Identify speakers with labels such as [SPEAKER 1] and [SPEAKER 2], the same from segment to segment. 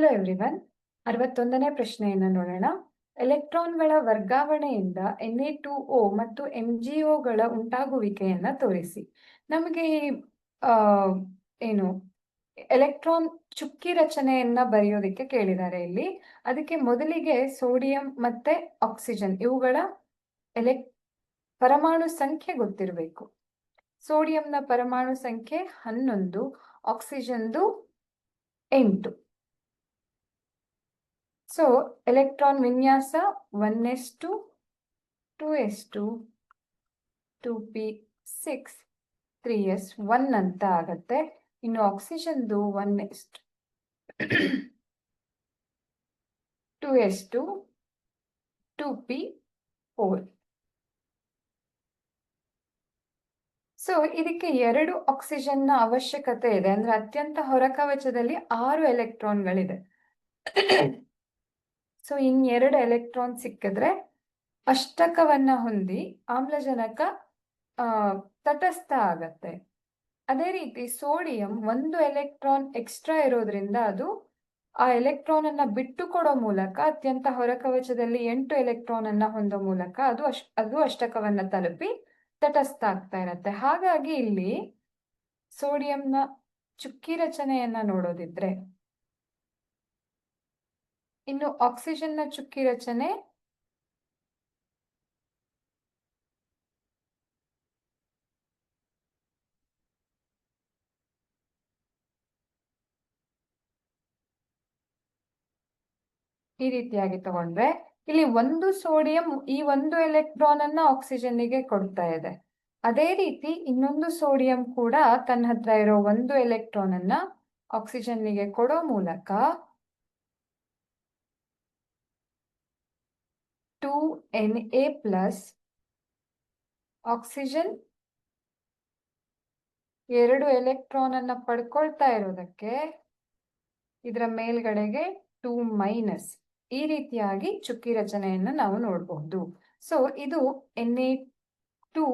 [SPEAKER 1] Hello everyone ಅರವತ್ತೊಂದನೇ ಪ್ರಶ್ನೆಯನ್ನು ನೋಡೋಣ. ಎಲೆಕ್ಟ್ರಾನ್ಗಳ ವರ್ಗಾವಣೆಯಿಂದ ಎನ್ ಎ ಟು ಒ ಮತ್ತು ಎಂ ಜಿ ಒಗಳ ಉಂಟಾಗುವಿಕೆಯನ್ನ ತೋರಿಸಿ. ನಮಗೆ ಈ ಏನು, ಎಲೆಕ್ಟ್ರಾನ್ ಚುಕ್ಕಿ ರಚನೆಯನ್ನ ಬರೆಯೋದಕ್ಕೆ ಕೇಳಿದ್ದಾರೆ ಇಲ್ಲಿ. ಅದಕ್ಕೆ ಮೊದಲಿಗೆ ಸೋಡಿಯಂ ಮತ್ತೆ ಆಕ್ಸಿಜನ್ ಇವುಗಳ ಎಲೆಕ್, ಪರಮಾಣು ಸಂಖ್ಯೆ ಗೊತ್ತಿರಬೇಕು. ಸೋಡಿಯಂನ ಪರಮಾಣು ಸಂಖ್ಯೆ ಹನ್ನೊಂದು, ಆಕ್ಸಿಜನ್ದು ಎಂಟು. ಸೊ ಎಲೆಕ್ಟ್ರಾನ್ ವಿನ್ಯಾಸ one S two two S two two P six three S one ಅಂತ ಆಗತ್ತೆ. ಇನ್ನು ಆಕ್ಸಿಜನ್ದು one S two S two two P four so ಇದಕ್ಕೆ ಎರಡು ಆಕ್ಸಿಜನ್ನ ಅವಶ್ಯಕತೆ ಇದೆ. ಅಂದ್ರೆ ಅತ್ಯಂತ ಹೊರಕವಚದಲ್ಲಿ ಆರು ಎಲೆಕ್ಟ್ರಾನ್ಗಳಿದೆ ಸೊ ಎರಡು ಎಲೆಕ್ಟ್ರಾನ್ ಸಿಕ್ಕಿದ್ರೆ ಅಷ್ಟಕವನ್ನ ಹೊಂದಿ ಆಮ್ಲಜನಕ ತಟಸ್ಥ ಆಗತ್ತೆ. ಅದೇ ರೀತಿ ಸೋಡಿಯಂ ಒಂದು ಎಲೆಕ್ಟ್ರಾನ್ ಎಕ್ಸ್ಟ್ರಾ ಇರೋದ್ರಿಂದ ಅದು ಆ ಎಲೆಕ್ಟ್ರಾನ್ ಅನ್ನ ಬಿಟ್ಟು ಕೊಡೋ ಮೂಲಕ, ಅತ್ಯಂತ ಹೊರಕವಚದಲ್ಲಿ ಎಂಟು ಎಲೆಕ್ಟ್ರಾನ್ ಅನ್ನ ಹೊಂದೋ ಮೂಲಕ ಅದು ಅದು ಅಷ್ಟಕವನ್ನ ತಲುಪಿ ತಟಸ್ಥ ಆಗ್ತಾ ಇರತ್ತೆ. ಹಾಗಾಗಿ ಇಲ್ಲಿ ಸೋಡಿಯಂನ ಚುಕ್ಕಿ ರಚನೆಯನ್ನ ನೋಡೋದಿದ್ರೆ ಇನ್ನು ಆಕ್ಸಿಜನ್ನ ಚುಕ್ಕಿ ರಚನೆ. ಈ ರೀತಿಯಾಗಿ ತಗೊಂಡ್ರೆ ಇಲ್ಲಿ ಒಂದು ಸೋಡಿಯಂ ಈ ಒಂದು ಎಲೆಕ್ಟ್ರಾನ್ ಅನ್ನ ಆಕ್ಸಿಜನ್ನಿಗೆ ಕೊಡ್ತಾ ಇದೆ. ಅದೇ ರೀತಿ ಇನ್ನೊಂದು ಸೋಡಿಯಂ ಕೂಡ ತನ್ನ ಹತ್ರ ಇರೋ ಒಂದು ಎಲೆಕ್ಟ್ರಾನ್ ಅನ್ನ ಆಕ್ಸಿಜನ್ನಿಗೆ ಕೊಡೋ ಮೂಲಕ ಟೂ Na plus ಆಕ್ಸಿಜನ್ ಎರಡು ಎಲೆಕ್ಟ್ರಾನ್ ಅನ್ನ ಪಡ್ಕೊಳ್ತಾ ಇರೋದಕ್ಕೆ ಇದರ ಮೇಲ್ಗಡೆಗೆ ಟೂ ಮೈನಸ್ ಈ ರೀತಿಯಾಗಿ ಚುಕ್ಕಿ ರಚನೆಯನ್ನು ನಾವು ನೋಡಬಹುದು. ಸೊ ಇದು ಎನ್ ಎ ಟು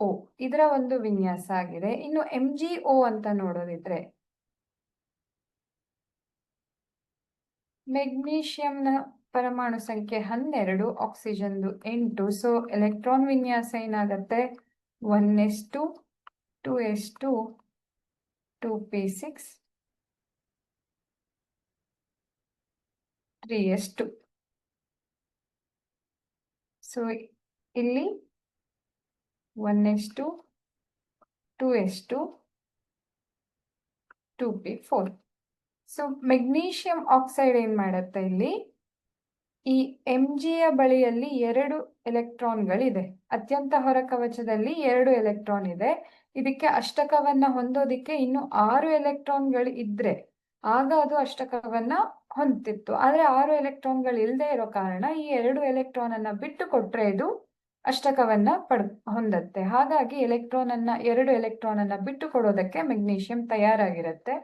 [SPEAKER 1] ಓ ಇದರ ಒಂದು ವಿನ್ಯಾಸ ಆಗಿದೆ. ಇನ್ನು ಎಂ ಜಿ ಒ ಅಂತ ನೋಡೋದಿದ್ರೆ ಮೆಗ್ನೀಷಿಯಂನ ಪರಮಾಣು ಸಂಖ್ಯೆ ಹನ್ನೆರಡು, ಆಕ್ಸಿಜನ್ದು ಎಂಟು. ಸೊ ಎಲೆಕ್ಟ್ರಾನ್ ವಿನ್ಯಾಸ ಏನಾಗತ್ತೆ? One S two two S two two P six three S two so ಇಲ್ಲಿ one S two two S two two P four. So magnesium oxide ಏನ್ ಮಾಡತ್ತೆ ಇಲ್ಲಿ? ಈ ಎಂ ಜಿಯ ಬಳಿಯಲ್ಲಿ ಎರಡು ಎಲೆಕ್ಟ್ರಾನ್ಗಳಿದೆ. ಅತ್ಯಂತ ಹೊರ ಕವಚದಲ್ಲಿ ಎರಡು ಎಲೆಕ್ಟ್ರಾನ್ ಇದೆ. ಇದಕ್ಕೆ ಅಷ್ಟಕವನ್ನ ಹೊಂದೋದಿಕ್ಕೆ ಇನ್ನು ಆರು ಎಲೆಕ್ಟ್ರಾನ್ಗಳು ಇದ್ರೆ ಆಗ ಅದು ಅಷ್ಟಕವನ್ನ ಹೊಂದ್ತಿತ್ತು. ಆದ್ರೆ ಆರು ಎಲೆಕ್ಟ್ರಾನ್ಗಳು ಇಲ್ಲದೆ ಇರೋ ಕಾರಣ ಈ ಎರಡು ಎಲೆಕ್ಟ್ರಾನ್ ಅನ್ನ ಬಿಟ್ಟು ಕೊಟ್ರೆ ಇದು ಅಷ್ಟಕವನ್ನ ಪಡ್, ಹೊಂದತ್ತೆ. ಹಾಗಾಗಿ ಎಲೆಕ್ಟ್ರಾನ್ ಅನ್ನ ಎರಡು ಎಲೆಕ್ಟ್ರಾನ್ ಅನ್ನ ಬಿಟ್ಟು ಕೊಡೋದಕ್ಕೆ ಮೆಗ್ನೀಷಿಯಂ ತಯಾರಾಗಿರುತ್ತೆ.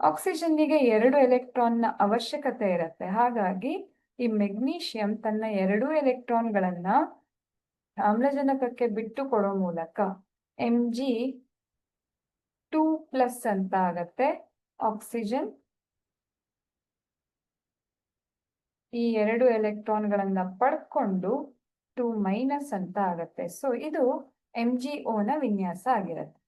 [SPEAKER 1] ಆಕ್ಸಿಜನ್ಗೆ ಎರಡು ಎಲೆಕ್ಟ್ರಾನ್ನ ಅವಶ್ಯಕತೆ ಇರುತ್ತೆ. ಹಾಗಾಗಿ ಈ ಮೆಗ್ನೀಷಿಯಂ ತನ್ನ ಎರಡೂ ಎಲೆಕ್ಟ್ರಾನ್ಗಳನ್ನ ಆಮ್ಲಜನಕಕ್ಕೆ ಬಿಟ್ಟು ಕೊಡೋ ಮೂಲಕ ಎಂ ಜಿ ಟೂ ಪ್ಲಸ್ ಅಂತ ಆಗತ್ತೆ. ಆಕ್ಸಿಜನ್ ಈ ಎರಡು ಎಲೆಕ್ಟ್ರಾನ್ಗಳನ್ನ ಪಡ್ಕೊಂಡು ಟೂ ಮೈನಸ್ ಅಂತ ಆಗತ್ತೆ. ಸೊ ಇದು ಎಂ ಜಿ ಓನ ವಿನ್ಯಾಸ ಆಗಿರುತ್ತೆ.